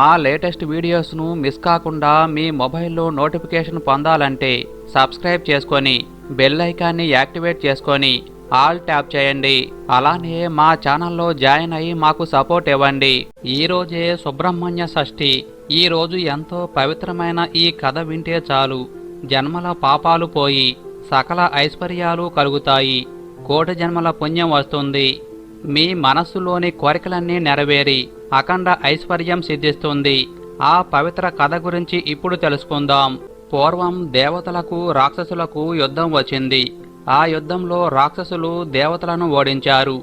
మా latest వీడియోస్ను miss కాకుండా మీ మొబైల్లో నోటిఫికేషన్ పొందాలంటే సబ్స్క్రైబ్ చేసుకొని బెల్ ఐకాన్ని యాక్టివేట్ చేసుకొని ఆల్ ట్యాప్ చేయండి. అలానే మా ఛానల్లో జాయిన్ అయ్యి మాకు సపోర్ట్ ఇవ్వండి. ఈ రోజే సుబ్రహ్మణ్య షష్ఠి. ఈ రోజు ఎంతో పవిత్రమైన ఈ కథ వింటే చాలు. జన్మల పాపాలు పోయి సకల ఐశ్వర్యాలు కలుగుతాయి. కోటి జన్మల పుణ్యం వస్తుంది. మీ మనస్సులోని కోరికలన్నీ నెరవేరి అఖండ ఐశ్వర్యం సిద్ధిస్తుంది. ఆ పవిత్ర కథ గురించి ఇప్పుడు తెలుసుకుందాం. పూర్వం దేవతలకు రాక్షసులకు యుద్ధం వచ్చింది. ఆ యుద్ధంలో రాక్షసులు దేవతలను ఓడించారు.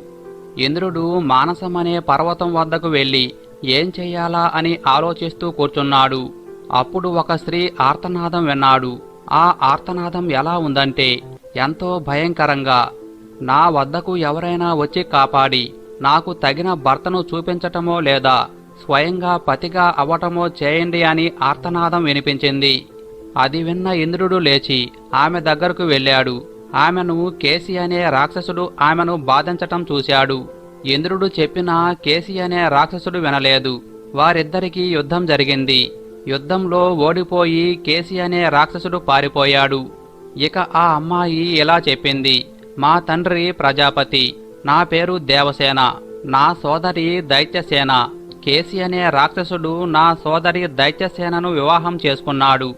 ఇంద్రుడు మానసమనే పర్వతం వద్దకు వెళ్ళి ఏం చెయ్యాలా అని ఆలోచిస్తూ కూర్చున్నాడు. అప్పుడు ఒక స్త్రీ ఆర్తనాదం విన్నాడు. ఆ ఆర్తనాదం ఎలా ఉందంటే ఎంతో భయంకరంగా నా వద్దకు ఎవరైనా వచ్చి కాపాడి నాకు తగిన భర్తను చూపించటమో లేదా స్వయంగా పతిగా అవ్వటమో చేయండి అని ఆర్తనాదం వినిపించింది. అది విన్న ఇంద్రుడు లేచి ఆమె దగ్గరకు వెళ్ళాడు. ఆమెను కేసి అనే రాక్షసుడు ఆమెను బాధించటం చూశాడు. ఇంద్రుడు చెప్పినా కేసి అనే రాక్షసుడు వినలేదు. వారిద్దరికీ యుద్ధం జరిగింది. యుద్ధంలో ఓడిపోయి కేసి అనే రాక్షసుడు పారిపోయాడు. ఇక ఆ అమ్మాయి ఇలా చెప్పింది. మా తండ్రి ప్రజాపతి నా పేరు దేవసేన నా సోదరి దైత్యసేన. కేసి అనే రాక్షసుడు నా సోదరి దైత్యసేనను వివాహం చేసుకున్నాడు.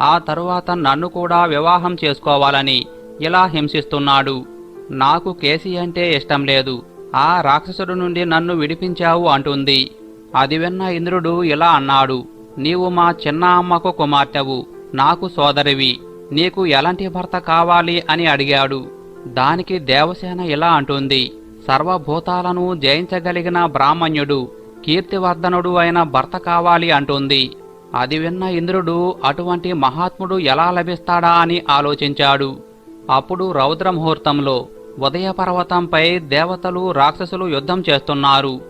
ఆ తరువాత నన్ను కూడా వివాహం చేసుకోవాలని ఇలా హింసిస్తున్నాడు. నాకు కేసి అంటే ఇష్టం లేదు. ఆ రాక్షసుడు నుండి నన్ను విడిపించావు అంటుంది. అది విన్న ఇంద్రుడు ఇలా అన్నాడు నీవు మా చిన్న అమ్మకు కుమార్తెవు నాకు సోదరివి నీకు ఎలాంటి భర్త కావాలి? అని అడిగాడు. దానికి దేవసేన ఇలా అంటుంది సర్వభూతాలను జయించగలిగిన బ్రాహ్మణ్యుడు కీర్తివర్ధనుడు అయిన భర్త కావాలి అంటుంది. అది విన్న ఇంద్రుడు అటువంటి మహాత్ముడు ఎలా లభిస్తాడా అని ఆలోచించాడు. అప్పుడు రౌద్ర ముహూర్తంలో ఉదయ పర్వతంపై దేవతలు రాక్షసులు యుద్ధం చేస్తున్నారు.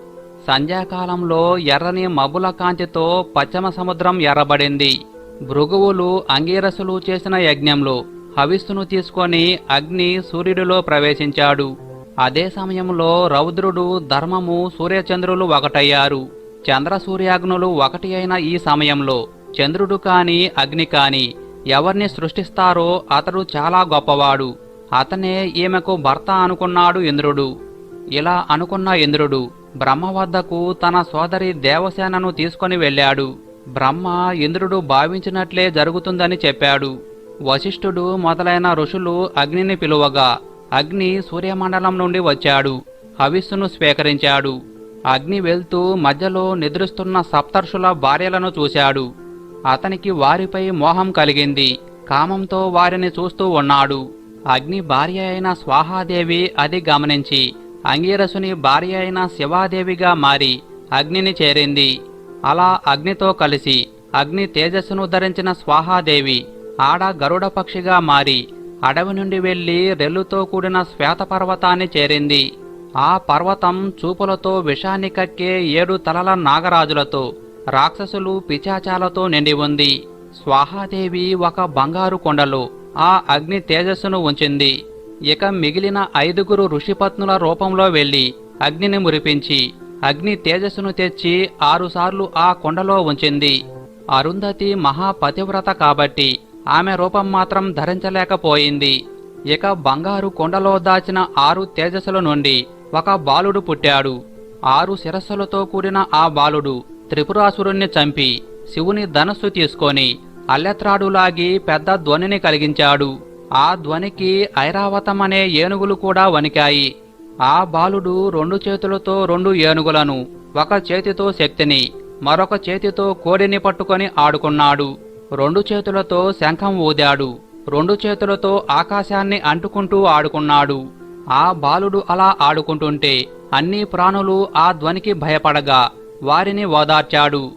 సంధ్యాకాలంలో ఎర్రని మబ్బుల కాంతితో పశ్చిమ సముద్రం ఎర్రబడింది. భృగువులు అంగీరసులు చేసిన యజ్ఞంలో హవిస్సును తీసుకొని అగ్ని సూర్యుడిలో ప్రవేశించాడు. అదే సమయంలో రౌద్రుడు ధర్మము సూర్యచంద్రులు ఒకటయ్యారు. చంద్ర సూర్యాగ్నులు ఒకటి అయిన ఈ సమయంలో చంద్రుడు కాని అగ్ని కాని ఎవరిని సృష్టిస్తారో అతడు చాలా గొప్పవాడు. అతనే ఈమెకు భర్త అనుకున్నాడు ఇంద్రుడు. ఇలా అనుకున్న ఇంద్రుడు బ్రహ్మ వద్దకు తన సోదరి దేవసేనను తీసుకొని వెళ్ళాడు. బ్రహ్మ ఇంద్రుడు భావించినట్లే జరుగుతుందని చెప్పాడు. వశిష్ఠుడు మొదలైన ఋషులు అగ్నిని పిలువగా అగ్ని సూర్యమండలం నుండి వచ్చాడు. హవిస్సును స్వీకరించాడు. అగ్ని వెళ్తూ మధ్యలో నిద్రిస్తున్న సప్తర్షుల భార్యలను చూశాడు. అతనికి వారిపై మోహం కలిగింది. కామంతో వారిని చూస్తూ ఉన్నాడు. అగ్ని భార్య అయిన స్వాహాదేవి అది గమనించి అంగీరసుని భార్య అయిన శివాదేవిగా మారి అగ్నిని చేరింది. అలా అగ్నితో కలిసి అగ్ని తేజస్సును ధరించిన స్వాహాదేవి ఆడ గరుడ పక్షిగా మారి అడవి నుండి వెళ్ళి రెల్లుతో కూడిన శ్వేతపర్వతాన్ని చేరింది. ఆ పర్వతం చూపులతో విషాన్ని కక్కే ఏడు తలల నాగరాజులతో రాక్షసులు పిచాచాలతో నిండి ఉంది. స్వాహాదేవి ఒక బంగారు కొండలో ఆ అగ్ని తేజస్సును ఉంచింది. ఇక మిగిలిన ఐదుగురు ఋషిపత్నుల రూపంలో వెళ్ళి అగ్నిని మురిపించి అగ్ని తేజస్సును తెచ్చి ఆరుసార్లు ఆ కొండలో ఉంచింది. అరుంధతి మహాపతివ్రత కాబట్టి ఆమె రూపం మాత్రం ధరించలేకపోయింది. ఇక బంగారు కొండలో దాచిన ఆరు తేజస్సుల నుండి ఒక బాలుడు పుట్టాడు. ఆరు శిరస్సులతో కూడిన ఆ బాలుడు త్రిపురాసురుణ్ణి చంపి శివుని ధనస్సు తీసుకొని అల్లెత్రాడులాగి పెద్ద ధ్వనిని కలిగించాడు. ఆ ధ్వనికి ఐరావతం అనే ఏనుగులు కూడా వణికాయి. ఆ బాలుడు రెండు చేతులతో రెండు ఏనుగులను ఒక చేతితో శక్తిని మరొక చేతితో కోడిని పట్టుకొని ఆడుకున్నాడు. రెండు చేతులతో శంఖం ఊదాడు. రెండు చేతులతో ఆకాశాన్ని అంటుకుంటూ ఆడుకున్నాడు. ఆ బాలుడు అలా ఆడుకుంటుంటే అన్ని ప్రాణులు ఆ ధ్వనికి భయపడగా వారిని ఓదార్చాడు.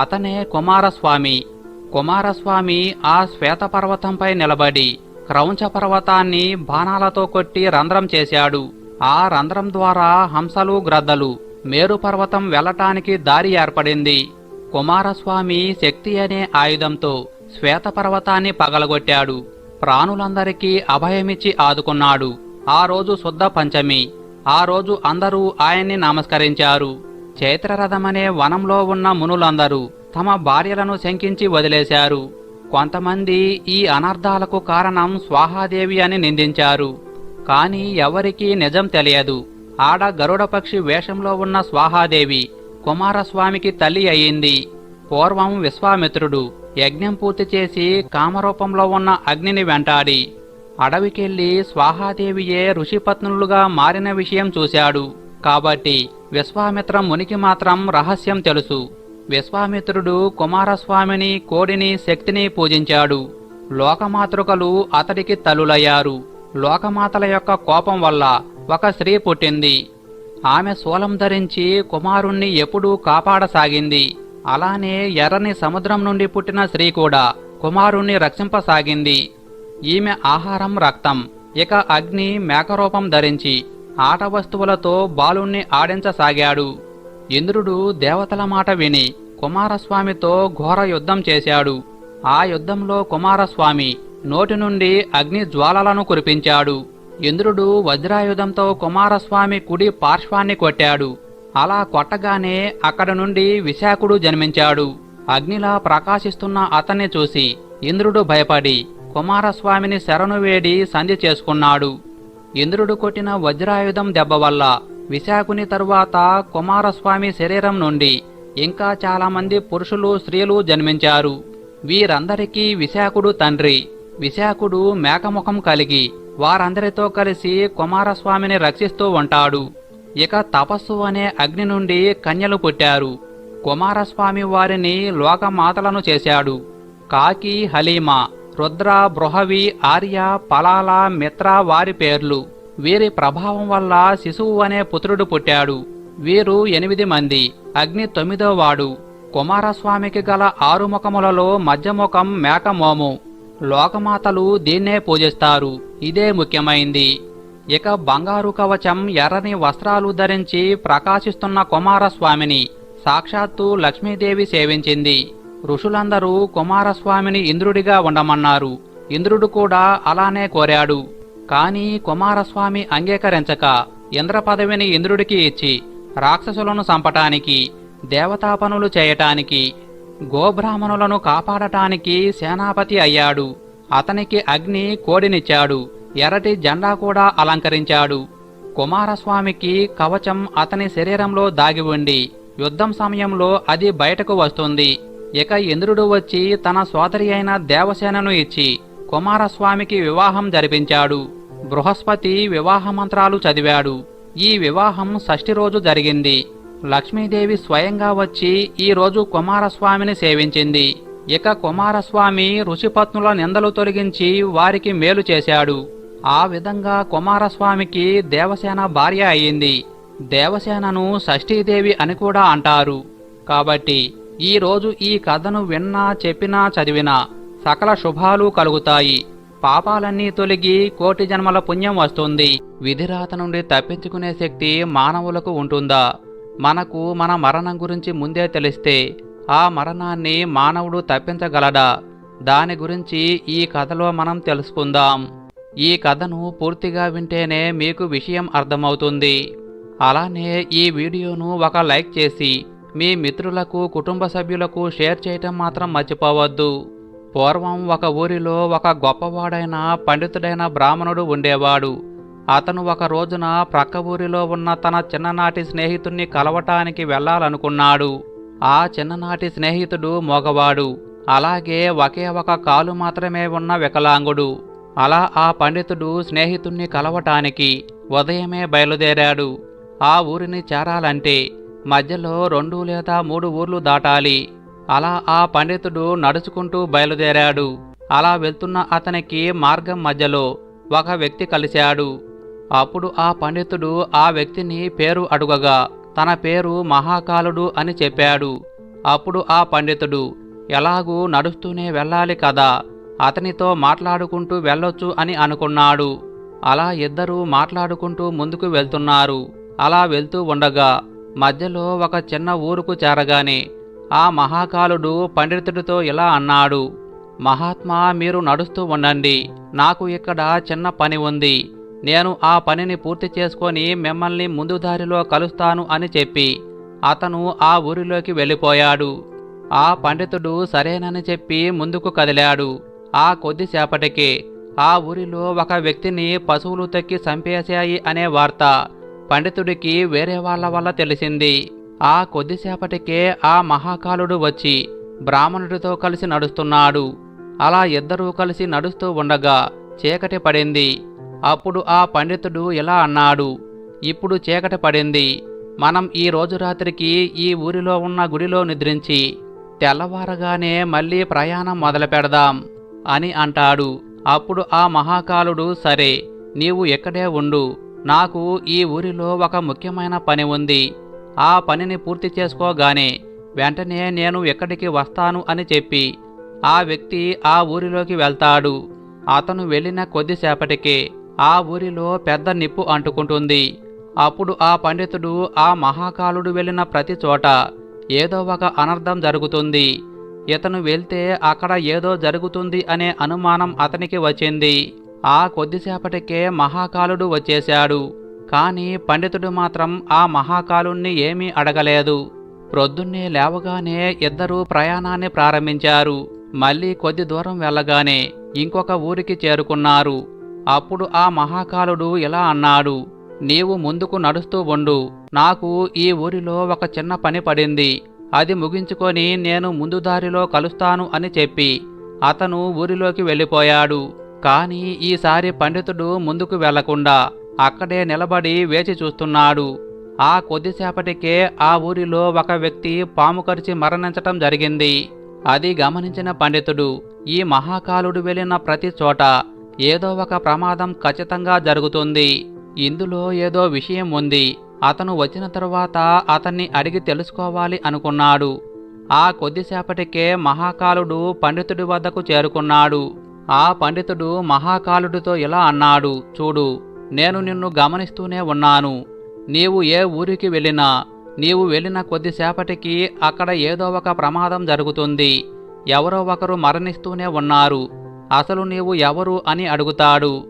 అతనే కుమారస్వామి. కుమారస్వామి ఆ శ్వేతపర్వతంపై నిలబడి క్రౌంచ పర్వతాన్ని బాణాలతో కొట్టి రంధ్రం చేశాడు. ఆ రంధ్రం ద్వారా హంసలు గ్రద్దలు మేరు పర్వతం వెళ్ళటానికి దారి ఏర్పడింది. కుమారస్వామి శక్తి అనే ఆయుధంతో శ్వేతపర్వతాన్ని పగలగొట్టాడు. ప్రాణులందరికీ అభయమిచ్చి ఆదుకున్నాడు. ఆ రోజు శుద్ధ పంచమి. ఆ రోజు అందరూ ఆయన్ని నమస్కరించారు. చైత్రరథమనే వనంలో ఉన్న మునులందరూ తమ భార్యలను శంకించి వదిలేశారు. కొంతమంది ఈ అనర్థాలకు కారణం స్వాహాదేవి అని నిందించారు. కాని ఎవరికీ నిజం తెలియదు. ఆడ గరుడపక్షి వేషంలో ఉన్న స్వాహాదేవి కుమారస్వామికి తల్లి అయింది. పూర్వం విశ్వామిత్రుడు యజ్ఞం పూర్తి చేసి కామరూపంలో ఉన్న అగ్నిని వెంటాడి అడవికెళ్ళి స్వాహాదేవియే ఋషిపత్నులుగా మారిన విషయం చూశాడు. కాబట్టి విశ్వామిత్ర మునికి మాత్రం రహస్యం తెలుసు. విశ్వామిత్రుడు కుమారస్వామిని కోడిని శక్తిని పూజించాడు. లోకమాతృకలు అతడికి తలులయ్యారు లోకమాతల యొక్క కోపం వల్ల ఒక స్త్రీ పుట్టింది. ఆమె శూలం ధరించి కుమారుణ్ణి ఎప్పుడూ కాపాడసాగింది. అలానే ఎర్రని సముద్రం నుండి పుట్టిన స్త్రీ కూడా కుమారుణ్ణి రక్షింపసాగింది. ఈమె ఆహారం రక్తం ఇక అగ్ని మేకరూపం ధరించి ఆట వస్తువులతో బాలుణ్ణి ఆడించసాగాడు. ఇంద్రుడు దేవతల మాట విని కుమారస్వామితో ఘోర యుద్ధం చేశాడు. ఆ యుద్ధంలో కుమారస్వామి నోటి నుండి అగ్ని జ్వాలలను కురిపించాడు. ఇంద్రుడు వజ్రాయుధంతో కుమారస్వామి కుడి పార్శ్వాన్ని కొట్టాడు. అలా కొట్టగానే అక్కడ నుండి విశాఖుడు జన్మించాడు. అగ్నిలా ప్రకాశిస్తున్న అతన్ని చూసి ఇంద్రుడు భయపడి కుమారస్వామిని శరణు వేడి సంధి చేసుకున్నాడు. ఇంద్రుడు కొట్టిన వజ్రాయుధం దెబ్బ వల్ల విశాఖుని తరువాత కుమారస్వామి శరీరం నుండి ఇంకా చాలామంది పురుషులు స్త్రీలు జన్మించారు. వీరందరికీ విశాఖుడు తండ్రి. విశాఖుడు మేకముఖం కలిగి వారందరితో కలిసి కుమారస్వామిని రక్షిస్తూ ఉంటాడు. ఇక తపస్సు అనే అగ్ని నుండి కన్యలు పుట్టారు. కుమారస్వామి వారిని లోకమాతలను చేశాడు. కాకి హలీమా రుద్ర బృహవి ఆర్య పలాల మిత్ర వారి పేర్లు. వీరి ప్రభావం వల్ల శిశువు అనే పుత్రుడు పుట్టాడు. వీరు ఎనిమిది మంది. అగ్ని తొమ్మిదో వాడు. కుమారస్వామికి గల ఆరు ముఖములలో మధ్యముఖం మేకమోము. లోకమాతలు దీన్నే పూజిస్తారు. ఇదే ముఖ్యమైంది. ఇక బంగారు కవచం ఎర్రని వస్త్రాలు ధరించి ప్రకాశిస్తున్న కుమారస్వామిని సాక్షాత్తు లక్ష్మీదేవి సేవించింది. ఋషులందరూ కుమారస్వామిని ఇంద్రుడిగా ఉండమన్నారు. ఇంద్రుడు కూడా అలానే కోరాడు. కాని కుమారస్వామి అంగీకరించక ఇంద్ర పదవిని ఇంద్రుడికి ఇచ్చి రాక్షసులను చంపటానికి దేవతాపనులు చేయటానికి గోబ్రాహ్మణులను కాపాడటానికి సేనాపతి అయ్యాడు. అతనికి అగ్ని కోడినిచ్చాడు. ఎర్రటి జెండా కూడా అలంకరించాడు. కుమారస్వామికి కవచం అతని శరీరంలో దాగి ఉండి యుద్ధం సమయంలో అది బయటకు వస్తుంది. ఇక ఇంద్రుడు వచ్చి తన సోదరి అయిన దేవసేనను ఇచ్చి కుమారస్వామికి వివాహం జరిపించాడు. బృహస్పతి వివాహ మంత్రాలు చదివాడు. ఈ వివాహం షష్ఠి రోజు జరిగింది. లక్ష్మీదేవి స్వయంగా వచ్చి ఈరోజు కుమారస్వామిని సేవించింది. ఇక కుమారస్వామి ఋషిపత్నుల నిందలు తొలగించి వారికి మేలు చేశాడు. ఆ విధంగా కుమారస్వామికి దేవసేన భార్య అయింది. దేవసేనను షష్ఠీదేవి అని కూడా అంటారు. కాబట్టి ఈ రోజు ఈ కథను విన్నా చెప్పినా చదివినా సకల శుభాలు కలుగుతాయి. పాపాలన్నీ తొలగి కోటి జన్మల పుణ్యం వస్తుంది. విధిరాత నుండి తప్పించుకునే శక్తి మానవులకు ఉంటుందా? మనకు మన మరణం గురించి ముందే తెలిస్తే ఆ మరణాన్ని మానవుడు తప్పించగలడా? దాని గురించి ఈ కథలో మనం తెలుసుకుందాం. ఈ కథను పూర్తిగా వింటేనే మీకు విషయం అర్థమవుతుంది. అలానే ఈ వీడియోను ఒక లైక్ చేసి మీ మిత్రులకు కుటుంబ సభ్యులకు షేర్ చేయటం మాత్రం మర్చిపోవద్దు. పూర్వం ఒక ఊరిలో ఒక గొప్పవాడైన పండితుడైన బ్రాహ్మణుడు ఉండేవాడు. అతను ఒక రోజున ప్రక్క ఊరిలో ఉన్న తన చిన్ననాటి స్నేహితుణ్ణి కలవటానికి వెళ్ళాలనుకున్నాడు. ఆ చిన్ననాటి స్నేహితుడు మగవాడు. అలాగే ఒకే ఒక కాలు మాత్రమే ఉన్న వికలాంగుడు. అలా ఆ పండితుడు స్నేహితుణ్ణి కలవటానికి ఉదయమే బయలుదేరాడు. ఆ ఊరిని చేరాలంటే మధ్యలో రెండు లేదా మూడు ఊర్లు దాటాలి. అలా ఆ పండితుడు నడుచుకుంటూ బయలుదేరాడు. అలా వెళ్తున్న అతనికి మార్గం మధ్యలో ఒక వ్యక్తి కలిశాడు. అప్పుడు ఆ పండితుడు ఆ వ్యక్తిని పేరు అడుగగా తన పేరు మహాకాలుడు అని చెప్పాడు. అప్పుడు ఆ పండితుడు ఎలాగూ నడుస్తూనే వెళ్ళాలి కదా అతనితో మాట్లాడుకుంటూ వెళ్ళొచ్చు అని అనుకున్నాడు. అలా ఇద్దరూ మాట్లాడుకుంటూ ముందుకు వెళ్తున్నారు. అలా వెళ్తూ ఉండగా మధ్యలో ఒక చిన్న ఊరుకు చేరగానే ఆ మహాకాలుడు పండితుడితో ఇలా అన్నాడు మహాత్మా మీరు నడుస్తూ ఉండండి. నాకు ఇక్కడ చిన్న పని ఉంది. నేను ఆ పనిని పూర్తి చేసుకొని మిమ్మల్ని ముందు దారిలో కలుస్తాను అని చెప్పి అతను ఆ ఊరిలోకి వెళ్ళిపోయాడు. ఆ పండితుడు సరేనని చెప్పి ముందుకు కదిలాడు. ఆ కొద్దిసేపటికే ఆ ఊరిలో ఒక వ్యక్తిని పశువులు తక్కి చంపేశాయి అనే వార్త పండితుడికి వేరే వాళ్ళ వల్ల తెలిసింది. ఆ కొద్దిసేపటికే ఆ మహాకాలుడు వచ్చి బ్రాహ్మణుడితో కలిసి నడుస్తున్నాడు. అలా ఇద్దరూ కలిసి నడుస్తూ ఉండగా చీకటి పడింది. అప్పుడు ఆ పండితుడు ఇలా అన్నాడు ఇప్పుడు చీకటి పడింది. మనం ఈ రోజు రాత్రికి ఈ ఊరిలో ఉన్న గుడిలో నిద్రించి తెల్లవారగానే మళ్ళీ ప్రయాణం మొదలు పెడదాం అని అంటాడు. అప్పుడు ఆ మహాకాలుడు సరే నీవు ఎక్కడే ఉండు. నాకు ఈ ఊరిలో ఒక ముఖ్యమైన పని ఉంది. ఆ పనిని పూర్తి చేసుకోగానే వెంటనే నేను ఎక్కడికి వస్తాను అని చెప్పి ఆ వ్యక్తి ఆ ఊరిలోకి వెళ్తాడు. అతను వెళ్ళిన కొద్దిసేపటికే ఆ ఊరిలో పెద్ద నిప్పు అంటుకుంటుంది. అప్పుడు ఆ పండితుడు ఆ మహాకాలుడు వెళ్ళిన ప్రతి చోట ఏదో ఒక అనర్థం జరుగుతుంది. ఇతను వెళ్తే అక్కడ ఏదో జరుగుతుంది అనే అనుమానం అతనికి వచ్చింది. ఆ కొద్దిసేపటికే మహాకాలుడు వచ్చేశాడు. కానీ పండితుడు మాత్రం ఆ మహాకాలుణ్ణి ఏమీ అడగలేదు. ప్రొద్దున్నే లేవగానే ఇద్దరూ ప్రయాణాన్ని ప్రారంభించారు. మళ్ళీ కొద్ది దూరం వెళ్ళగానే ఇంకొక ఊరికి చేరుకున్నారు. అప్పుడు ఆ మహాకాలుడు ఇలా అన్నాడు నీవు ముందుకు నడుస్తూ ఉండు. నాకు ఈ ఊరిలో ఒక చిన్న పని పడింది. అది ముగించుకొని నేను ముందు దారిలో కలుస్తాను అని చెప్పి అతను ఊరిలోకి వెళ్ళిపోయాడు. కాని ఈసారి పండితుడు ముందుకు వెళ్ళకుండా అక్కడే నిలబడి వేచి చూస్తున్నాడు. ఆ కొద్దిసేపటికే ఆ ఊరిలో ఒక వ్యక్తి పాము కరిచి మరణించటం జరిగింది. అది గమనించిన పండితుడు ఈ మహాకాలుడు వెళ్ళిన ప్రతి చోట ఏదో ఒక ప్రమాదం ఖచ్చితంగా జరుగుతుంది. ఇందులో ఏదో విషయం ఉంది. అతను వచ్చిన తరువాత అతన్ని అడిగి తెలుసుకోవాలి అనుకున్నాడు. ఆ కొద్దిసేపటికే మహాకాలుడు పండితుడి వద్దకు చేరుకున్నాడు. ఆ పండితుడు మహాకాలుడితో ఇలా అన్నాడు చూడు నేను నిన్ను గమనిస్తూనే ఉన్నాను. నీవు ఏ ఊరికి వెళ్ళినా నీవు వెళ్ళిన కొద్దిసేపటికి అక్కడ ఏదో ఒక ప్రమాదం జరుగుతుంది. ఎవరో ఒకరు మరణిస్తూనే ఉన్నారు. అసలు నీవు ఎవరు అని అడుగుతాడు.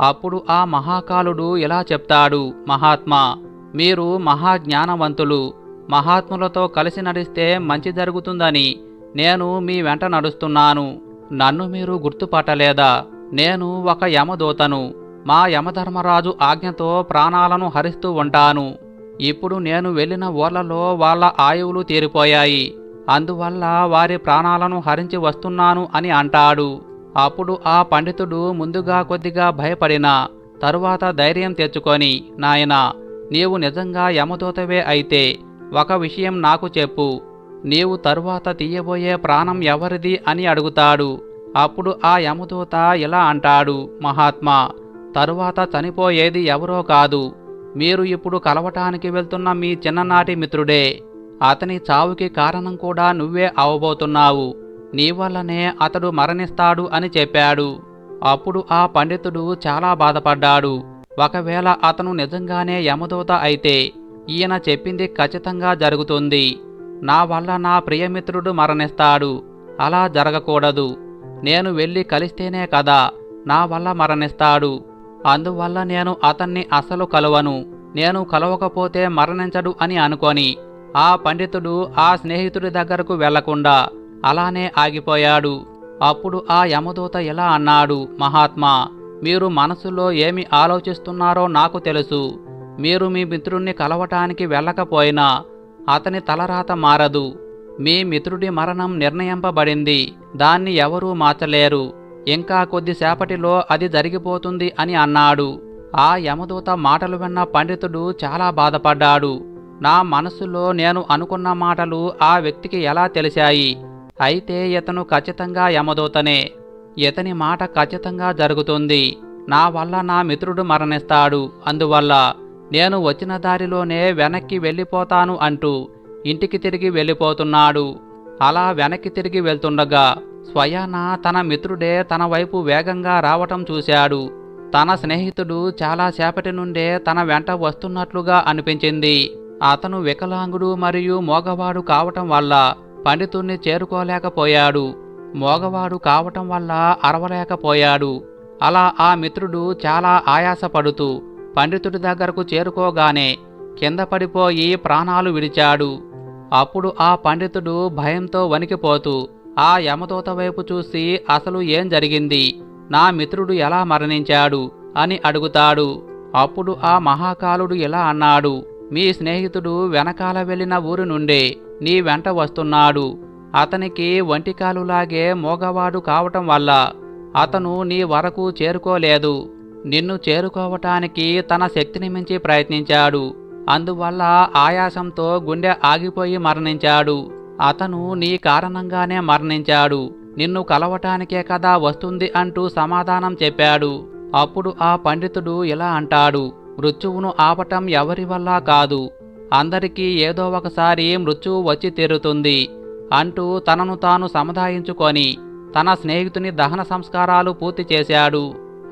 అప్పుడు ఆ మహాకాలుడు ఇలా చెప్తాడు మహాత్మా మీరు మహాజ్ఞానవంతులు. మహాత్ములతో కలిసి నడిస్తే మంచి జరుగుతుందని నేను మీ వెంట నడుస్తున్నాను. నన్ను మీరు గుర్తుపట్టలేదా? నేను ఒక యమదూతను. మా యమధర్మరాజు ఆజ్ఞతో ప్రాణాలను హరిస్తూ ఉంటాను. ఇప్పుడు నేను వెళ్ళిన ఊర్లలో వాళ్ళ ఆయువులు తీరిపోయాయి. అందువల్ల వారి ప్రాణాలను హరించి వస్తున్నాను అని అంటాడు. అప్పుడు ఆ పండితుడు ముందుగా కొద్దిగా భయపడిన తరువాత ధైర్యం తెచ్చుకొని నాయనా నీవు నిజంగా యమదూతవే అయితే ఒక విషయం నాకు చెప్పు. నీవు తరువాత తీయబోయే ప్రాణం ఎవరిది అని అడుగుతాడు. అప్పుడు ఆ యమదూత ఇలా అంటాడు మహాత్మా తరువాత చనిపోయేది ఎవరో కాదు. మీరు ఇప్పుడు కలవటానికి వెళ్తున్న మీ చిన్ననాటి మిత్రుడే. అతని చావుకి కారణం కూడా నువ్వే అవబోతున్నావు. నీ వల్లనే అతడు మరణిస్తాడు అని చెప్పాడు. అప్పుడు ఆ పండితుడు చాలా బాధపడ్డాడు. ఒకవేళ అతను నిజంగానే యమదూత అయితే ఈయన చెప్పింది ఖచ్చితంగా జరుగుతుంది. నా వల్ల నా ప్రియమిత్రుడు మరణిస్తాడు. అలా జరగకూడదు. నేను వెళ్ళి కలిస్తేనే కదా నా వల్ల మరణిస్తాడు. అందువల్ల నేను అతన్ని అసలు కలవను. నేను కలవకపోతే మరణించడు అని అనుకొని ఆ పండితుడు ఆ స్నేహితుడి దగ్గరకు వెళ్ళకుండా అలానే ఆగిపోయాడు. అప్పుడు ఆ యమదూత ఇలా అన్నాడు మహాత్మా మీరు మనసులో ఏమి ఆలోచిస్తున్నారో నాకు తెలుసు. మీరు మీ మిత్రుణ్ణి కలవటానికి వెళ్ళకపోయినా అతని తలరాత మారదు. మీ మిత్రుడి మరణం నిర్ణయింపబడింది. దాన్ని ఎవరూ మార్చలేరు. ఇంకా కొద్దిసేపటిలో అది జరిగిపోతుంది అని అన్నాడు. ఆ యమదూత మాటలు విన్న పండితుడు చాలా బాధపడ్డాడు. నా మనసులో నేను అనుకున్న మాటలు ఆ వ్యక్తికి ఎలా తెలిశాయి? అయితే ఇతను ఖచ్చితంగా యమదూతనే. ఇతని మాట ఖచ్చితంగా జరుగుతుంది. నా వల్ల నా మిత్రుడు మరణిస్తాడు. అందువల్ల నేను వచ్చిన దారిలోనే వెనక్కి వెళ్ళిపోతాను అంటూ ఇంటికి తిరిగి వెళ్ళిపోతున్నాడు. అలా వెనక్కి తిరిగి వెళ్తుండగా స్వయాన తన మిత్రుడే తన వైపు వేగంగా రావటం చూశాడు. తన స్నేహితుడు చాలా సేపటి నుండే తన వెంట వస్తున్నట్లుగా అనిపించింది. అతను వికలాంగుడు మరియు మోగవాడు కావటం వల్ల పండితుణ్ణి చేరుకోలేకపోయాడు. మోగవాడు కావటం వల్ల అరవలేకపోయాడు. అలా ఆ మిత్రుడు చాలా ఆయాసపడుతూ పండితుడి దగ్గరకు చేరుకోగానే కింద పడిపోయి ప్రాణాలు విడిచాడు. అప్పుడు ఆ పండితుడు భయంతో వణికిపోతూ ఆ యమదూత వైపు చూసి అసలు ఏం జరిగింది? నా మిత్రుడు ఎలా మరణించాడు? అని అడుగుతాడు. అప్పుడు ఆ మహాకాలుడు ఇలా అన్నాడు. మీ స్నేహితుడు వెనకాల వెళ్ళిన ఊరి నుండే నీ వెంట వస్తున్నాడు. అతనికి వంటికాలులాగే మోగవాడు కావటం వల్ల అతను నీ వరకు చేరుకోలేదు. నిన్ను చేరుకోవటానికి తన శక్తిని మించి ప్రయత్నించాడు. అందువల్ల ఆయాసంతో గుండె ఆగిపోయి మరణించాడు. అతను నీ కారణంగానే మరణించాడు. నిన్ను కలవటానికే కదా వస్తుంది అంటూ సమాధానం చెప్పాడు. అప్పుడు ఆ పండితుడు ఇలా అంటాడు. మృత్యువును ఆపటం ఎవరి వల్ల కాదు. అందరికీ ఏదో ఒకసారి మృత్యువు వచ్చి తీరుతుంది అంటూ తనను తాను సముదాయించుకొని తన స్నేహితుని దహన సంస్కారాలు పూర్తి చేశాడు.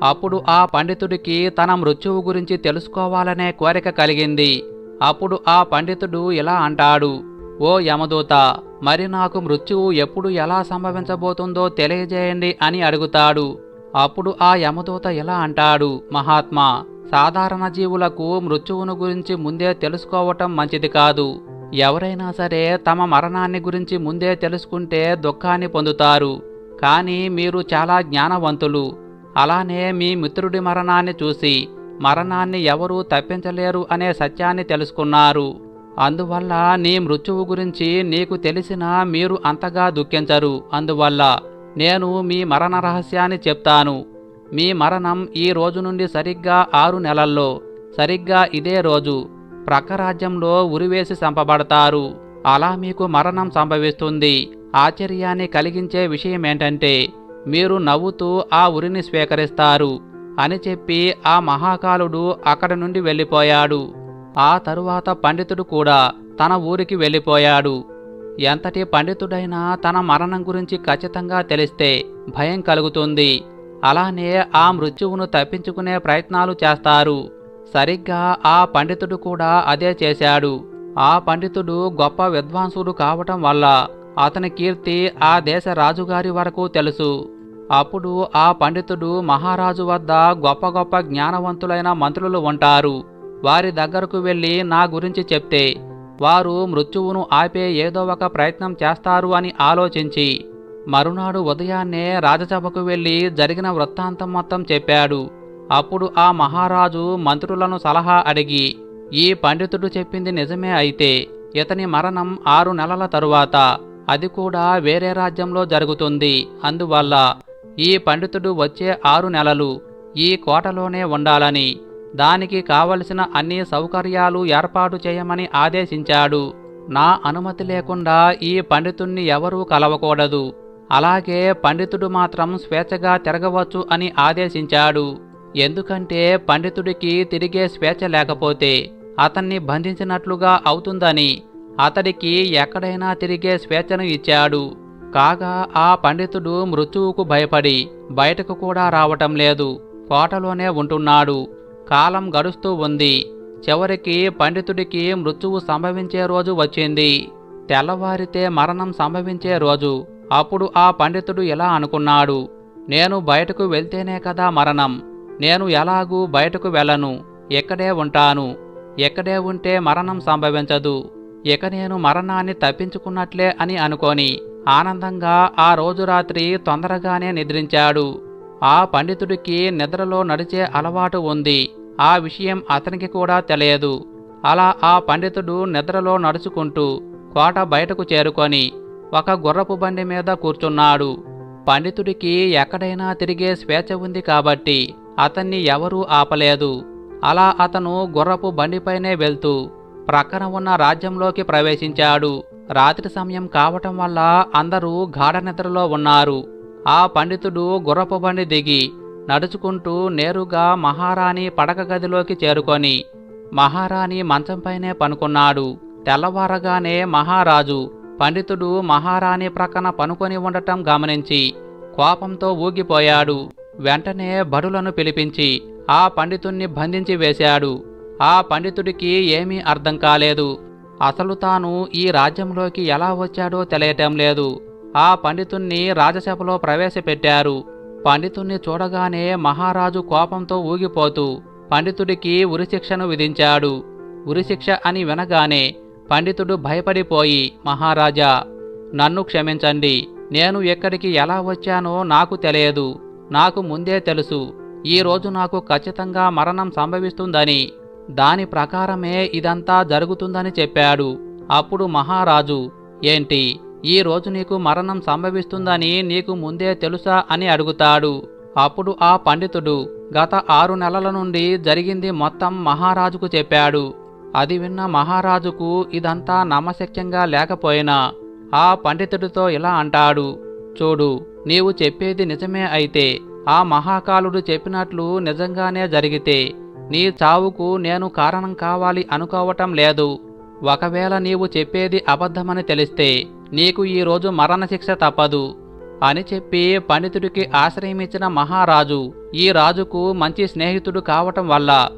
అప్పుడు ఆ పండితుడికి తన మృత్యువు గురించి తెలుసుకోవాలనే కోరిక కలిగింది. అప్పుడు ఆ పండితుడు ఇలా అంటాడు ఓ యమదూత మరి నాకు మృత్యువు ఎప్పుడు ఎలా సంభవించబోతుందో తెలియజేయండి అని అడుగుతాడు. అప్పుడు ఆ యమదూత ఇలా అంటాడు మహాత్మా సాధారణ జీవులకు మృత్యువును గురించి ముందే తెలుసుకోవటం మంచిది కాదు. ఎవరైనా సరే తమ మరణాన్ని గురించి ముందే తెలుసుకుంటే దుఃఖాన్ని పొందుతారు. కానీ మీరు చాలా జ్ఞానవంతులు. అలానే మీ మిత్రుడి మరణాన్ని చూసి మరణాన్ని ఎవరూ తప్పించలేరు అనే సత్యాన్ని తెలుసుకున్నారు. అందువల్ల నీ మృత్యువు గురించి నీకు తెలిసినా మీరు అంతగా దుఃఖించరు. అందువల్ల నేను మీ మరణ రహస్యాన్ని చెప్తాను. మీ మరణం ఈ రోజు నుండి సరిగ్గా ఆరు నెలల్లో సరిగ్గా ఇదే రోజు ప్రక్కరాజ్యంలో ఉరివేసి చంపబడతారు. అలా మీకు మరణం సంభవిస్తుంది. ఆశ్చర్యాన్ని కలిగించే విషయం ఏంటంటే మీరు నవ్వుతూ ఆ ఉరిని స్వీకరిస్తారు అని చెప్పి ఆ మహాకాలుడు అక్కడి నుండి వెళ్ళిపోయాడు. ఆ తరువాత పండితుడు కూడా తన ఊరికి వెళ్ళిపోయాడు. ఎంతటి పండితుడైనా తన మరణం గురించి ఖచ్చితంగా తెలిస్తే భయం కలుగుతుంది. అలానే ఆ మృత్యువును తప్పించుకునే ప్రయత్నాలు చేస్తారు. సరిగ్గా ఆ పండితుడు కూడా అదే చేశాడు. ఆ పండితుడు గొప్ప విద్వాంసుడు కావటం వల్ల అతని కీర్తి ఆ దేశ రాజుగారి వరకు తెలుసు. అప్పుడు ఆ పండితుడు మహారాజు వద్ద గొప్ప గొప్ప జ్ఞానవంతులైన మంత్రులు ఉంటారు. వారి దగ్గరకు వెళ్ళి నా గురించి చెప్తే వారు మృత్యువును ఆపే ఏదో ఒక ప్రయత్నం చేస్తారు అని ఆలోచించి మరునాడు ఉదయాన్నే రాజసభకు వెళ్ళి జరిగిన వృత్తాంతం మొత్తం చెప్పాడు. అప్పుడు ఆ మహారాజు మంత్రులను సలహా అడిగి ఈ పండితుడు చెప్పింది నిజమే అయితే ఇతని మరణం ఆరు నెలల తరువాత అది కూడా వేరే రాజ్యంలో జరుగుతుంది. అందువల్ల ఈ పండితుడు వచ్చే ఆరు నెలలు ఈ కోటలోనే ఉండాలని దానికి కావలసిన అన్ని సౌకర్యాలు ఏర్పాటు చేయమని ఆదేశించాడు. నా అనుమతి లేకుండా ఈ పండితుణ్ణి ఎవరూ కలవకూడదు. అలాగే పండితుడు మాత్రం స్వేచ్ఛగా తిరగవచ్చు అని ఆదేశించాడు. ఎందుకంటే పండితుడికి తిరిగే స్వేచ్ఛ లేకపోతే అతన్ని బంధించినట్లుగా అవుతుందని అతడికి ఎక్కడైనా తిరిగే స్వేచ్ఛను ఇచ్చాడు. కాగా ఆ పండితుడు మృత్యువుకు భయపడి బయటకు కూడా రావటం లేదు. కోటలోనే ఉంటున్నాడు. కాలం గడుస్తూ ఉంది. చివరికి పండితుడికి మృత్యువు సంభవించే రోజు వచ్చింది. తెల్లవారితే మరణం సంభవించే రోజు. అప్పుడు ఆ పండితుడు ఇలా అనుకున్నాడు? నేను బయటకు వెళ్తేనే కదా మరణం. నేను ఎలాగూ బయటకు వెళ్ళను. ఎక్కడే ఉంటాను. ఎక్కడే ఉంటే మరణం సంభవించదు. ఇక నేను మరణాన్ని తప్పించుకున్నట్లే అని అనుకొని ఆనందంగా ఆ రోజు రాత్రి తొందరగానే నిద్రించాడు. ఆ పండితుడికి నిద్రలో నడిచే అలవాటు ఉంది. ఆ విషయం అతనికి కూడా తెలియదు. అలా ఆ పండితుడు నిద్రలో నడుచుకుంటూ కోట బయటకు చేరుకొని ఒక గుర్రపు బండి మీద కూర్చున్నాడు. పండితుడికి ఎక్కడైనా తిరిగే స్వేచ్ఛ ఉంది కాబట్టి అతన్ని ఎవరూ ఆపలేదు. అలా అతను గుర్రపు బండిపైనే వెళ్తూ ప్రక్కన ఉన్న రాజ్యంలోకి ప్రవేశించాడు. రాత్రి సమయం కావటం వల్ల అందరూ గాఢ నిద్రలో ఉన్నారు. ఆ పండితుడు గుర్రపు బండి దిగి నడుచుకుంటూ నేరుగా మహారాణి పడక గదిలోకి చేరుకొని మహారాణి మంచంపైనే పనుకున్నాడు. తెల్లవారగానే మహారాజు పండితుడు మహారాణి ప్రక్కన పనుకొని ఉండటం గమనించి కోపంతో ఊగిపోయాడు. వెంటనే బడులను పిలిపించి ఆ పండితుణ్ణి బంధించి వేశాడు. ఆ పండితుడికి ఏమీ అర్థం కాలేదు. అసలు తాను ఈ రాజ్యంలోకి ఎలా వచ్చాడో తెలియటం లేదు. ఆ పండితుణ్ణి రాజసభలో ప్రవేశపెట్టారు. పండితుణ్ణి చూడగానే మహారాజు కోపంతో ఊగిపోతూ పండితుడికి ఉరిశిక్షను విధించాడు. ఉరిశిక్ష అని వినగానే పండితుడు భయపడిపోయి మహారాజా నన్ను క్షమించండి. నేను ఎక్కడికి ఎలా వచ్చానో నాకు తెలియదు. నాకు ముందే తెలుసు. ఈ రోజు నాకు ఖచ్చితంగా మరణం సంభవిస్తుందని. దాని ప్రకారమే ఇదంతా జరుగుతుందని చెప్పాడు. అప్పుడు మహారాజు ఏంటి? ఈ రోజు నీకు మరణం సంభవిస్తుందని నీకు ముందే తెలుసా? అని అడుగుతాడు. అప్పుడు ఆ పండితుడు గత ఆరు నెలల నుండి జరిగింది మొత్తం మహారాజుకు చెప్పాడు. అది విన్న మహారాజుకు ఇదంతా నమ్మశక్యంగా లేకపోయినా ఆ పండితుడితో ఇలా అంటాడు చూడు నీవు చెప్పేది నిజమే అయితే ఆ మహాకాలుడు చెప్పినట్లు నిజంగానే జరిగితే నీ చావుకు నేను కారణం కావాలి అనుకోవటం లేదు. ఒకవేళ నీవు చెప్పేది అబద్ధమని తెలిస్తే నీకు ఈరోజు మరణశిక్ష తప్పదు అని చెప్పి పండితుడికి ఆశ్రయమిచ్చిన మహారాజు ఈ రాజుకు మంచి స్నేహితుడు కావటం వల్ల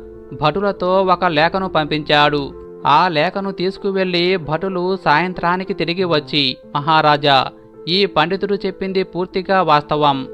భటులతో ఒక లేఖను పంపించాడు. ఆ లేఖను తీసుకువెళ్ళి భటులు సాయంత్రానికి తిరిగి వచ్చి మహారాజా ఈ పండితుడు చెప్పింది పూర్తిగా వాస్తవం.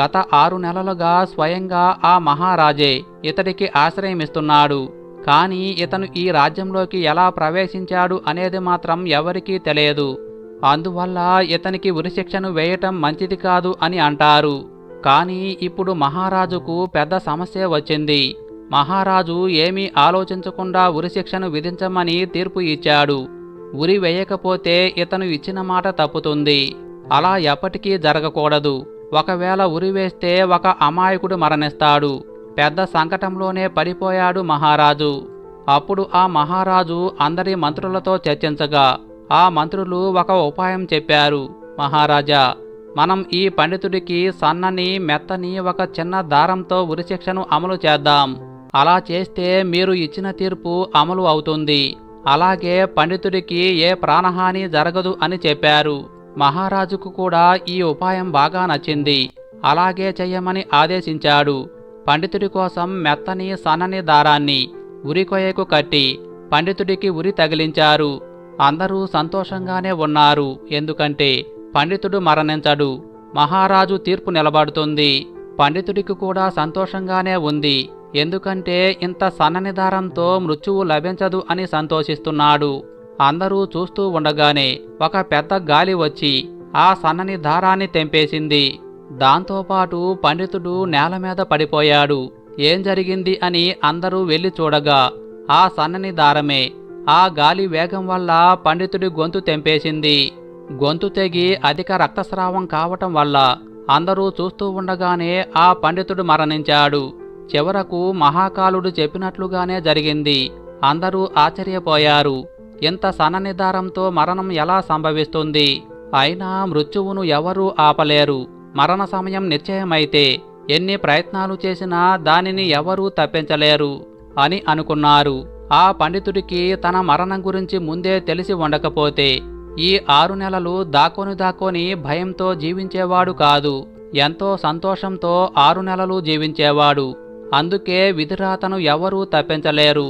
గత ఆరు నెలలుగా స్వయంగా ఆ మహారాజే ఇతడికి ఆశ్రయమిస్తున్నాడు. కానీ ఇతను ఈ రాజ్యంలోకి ఎలా ప్రవేశించాడు అనేది మాత్రం ఎవరికీ తెలియదు. అందువల్ల ఇతనికి ఉరిశిక్షను వేయటం మంచిది కాదు అని అంటారు. కానీ ఇప్పుడు మహారాజుకు పెద్ద సమస్య వచ్చింది. మహారాజు ఏమీ ఆలోచించకుండా ఉరిశిక్షను విధించమని తీర్పు ఇచ్చాడు. ఉరి వేయకపోతే ఇతను ఇచ్చిన మాట తప్పుతుంది. అలా ఎప్పటికీ జరగకూడదు. ఒకవేళ ఉరి వేస్తే ఒక అమాయకుడు మరణిస్తాడు. పెద్ద సంకటంలోనే పడిపోయాడు మహారాజు. అప్పుడు ఆ మహారాజు అందరి మంత్రులతో చర్చించగా ఆ మంత్రులు ఒక ఉపాయం చెప్పారు. మహారాజా మనం ఈ పండితుడికి సన్నని మెత్తని ఒక చిన్న దారంతో ఉరిశిక్షను అమలు చేద్దాం. అలా చేస్తే మీరు ఇచ్చిన తీర్పు అమలు అవుతుంది. అలాగే పండితుడికి ఏ ప్రాణహాని జరగదు అని చెప్పారు. మహారాజుకు కూడా ఈ ఉపాయం బాగా నచ్చింది. అలాగే చెయ్యమని ఆదేశించాడు. పండితుడి కోసం మెత్తని సన్నని దారాన్ని ఉరికొయ్యకు కట్టి పండితుడికి ఉరి తగిలించారు. అందరూ సంతోషంగానే ఉన్నారు. ఎందుకంటే పండితుడు మరణించడు. మహారాజు తీర్పు నిలబడుతుంది. పండితుడికి కూడా సంతోషంగానే ఉంది. ఎందుకంటే ఇంత సన్నని దారంతో మృత్యువు లభించదు అని సంతోషిస్తున్నాడు. అందరూ చూస్తూ ఉండగానే ఒక పెద్ద గాలి వచ్చి ఆ సన్నని దారాన్ని తెంపేసింది దాంతోపాటు పండితుడు నేల మీద పడిపోయాడు. ఏం జరిగింది అని అందరూ వెళ్ళి చూడగా ఆ సన్నని దారమే ఆ గాలి వేగం వల్ల పండితుడి గొంతు తెంపేసింది. గొంతు తెగి అధిక రక్తస్రావం కావటం వల్ల అందరూ చూస్తూ ఉండగానే ఆ పండితుడు మరణించాడు. చివరకు మహాకాలుడు చెప్పినట్లుగానే జరిగింది. అందరూ ఆశ్చర్యపోయారు. ఇంత సన్నని మరణం ఎలా సంభవిస్తుంది? అయినా మృత్యువును ఎవరూ ఆపలేరు. మరణ సమయం నిశ్చయమైతే ఎన్ని ప్రయత్నాలు చేసినా దానిని ఎవరూ తప్పించలేరు అని అనుకున్నారు. ఆ పండితుడికి తన మరణం గురించి ముందే తెలిసి ఉండకపోతే ఈ ఆరు నెలలు దాక్కొని దాక్కొని భయంతో జీవించేవాడు కాదు. ఎంతో సంతోషంతో ఆరు నెలలు జీవించేవాడు. అందుకే విధిరాతను ఎవరూ తప్పించలేరు.